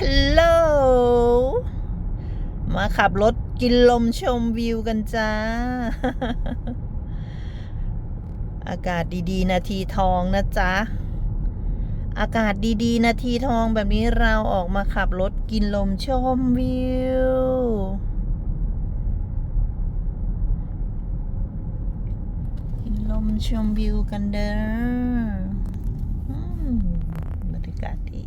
ฮัลโหล มาขับรถกินลมชมวิวกันจ้า อากาศดีๆ นาทีทองนะจ๊ะ อากาศดีๆ นาทีทองแบบนี้เราออกมาขับรถกินลมชมวิว กินลมชมวิวกันเด้ออืมบรรยากาศดี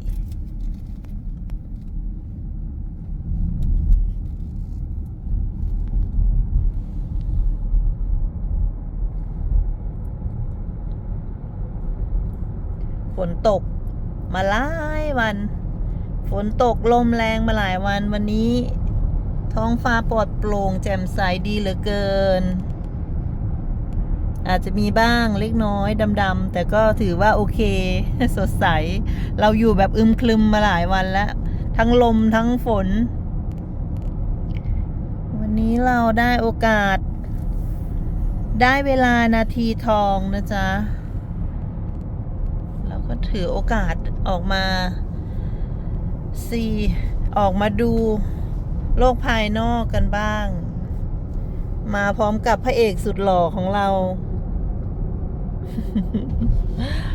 ฝ นตกมาหลายวัน ฝนตกลมแรงมาหลายวันวันนี้ ท้องฟ้าปลอดโปร่งแจ่มใสดีเหลือเกิน อาจจะมีบ้างเล็กน้อยดำๆแต่ก็ถือว่าโอเค สดใส เราอยู่แบบอึมครึมมาหลายวันแล้ว ทั้งลมทั้งฝน วันนี้เราได้โอกาส ได้เวลานาทีทองนะจ๊ะ ถือโอกาสออกมาสี่ออกมาดูโลกภายนอกกันบ้าง มาพร้อมกับพระเอกสุดหล่อของเรา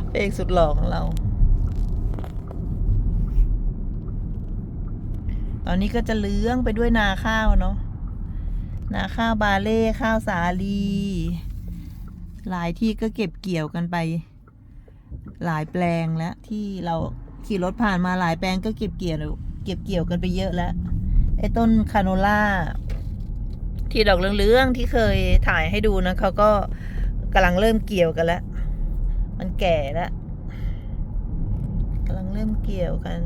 พระเอกสุดหล่อของเรา ตอนนี้ก็จะเลื้องไปด้วยนาข้าวเนาะ นาข้าวบาเล่ข้าวสาลี หลายที่ก็เก็บเกี่ยวกันไป หลายแปลงแล้วที่เราขี่รถผ่านมาหลายแปลงก็เก็บเกี่ยวเก็บเกี่ยวกันไปเยอะแล้วไอ้ต้นคาโนล่าที่ดอกเหลืองๆที่เคยถ่ายให้ดูนะเขาก็กำลังเริ่มเกี่ยวกันแล้ว มันแก่แล้วกำลังเริ่มเกี่ยวกัน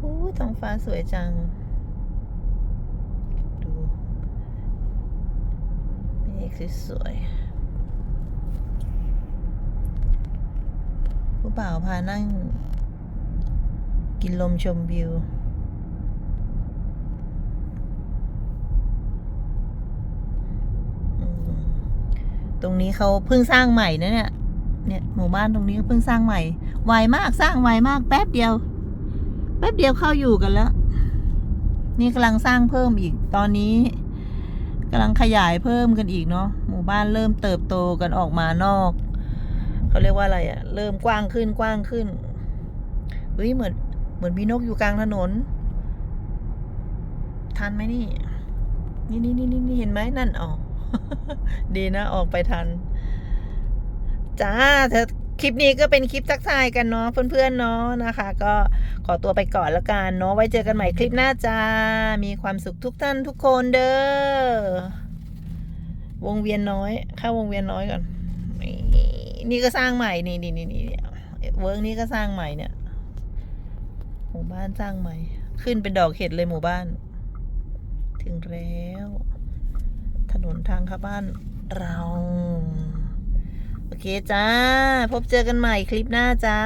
อู้ท้องฟ้าสวยจัง ดูเมฆสวยๆ ผู้บ่าวพานั่ง กินลมชมวิว ตรงนี้เขาเพิ่งสร้างใหม่นะเนี่ย เนี่ยหมู่บ้านตรงนี้เพิ่งสร้างใหม่ ไวมากสร้างไวมากแป๊บเดียว แป๊บเดียวเข้าอยู่กันแล้ว นี่กำลังสร้างเพิ่มอีก ตอนนี้กำลังขยายเพิ่มกันอีกเนาะ หมู่บ้านเริ่มเติบโตกันออกมานอก เขาเรียกว่าอะไรอะเริ่มกว้างขึ้นกว้างขึ้นเฮ้ยเหมือน เหมือนมีนกอยู่กลางถนน ทันไหมนี่ นี่นี่นี่นี่เห็นไหมนั่นออกดีนะออกไปทัน จ้าเธอคลิปนี้ก็เป็นคลิปทักทายกันเนาะเพื่อนๆเนาะนะคะ ก็ขอตัวไปก่อนแล้วกันเนาะไว้เจอกันใหม่คลิปหน้าจ้า มีความสุขทุกท่านทุกคนเด้อวงเวียนน้อย เข้าวงเวียนน้อยก่อนนี่ นี่ก็สร้างใหม่นี่นี่นี่นี่เวิร์กนี้ก็สร้างใหม่เนี่ย หมู่บ้านสร้างใหม่ ขึ้นเป็นดอกเห็ดเลยหมู่บ้าน ถึงแล้ว ถนนทางเข้าบ้านเรา โอเคจ้า พบเจอกันใหม่คลิปหน้าจ้า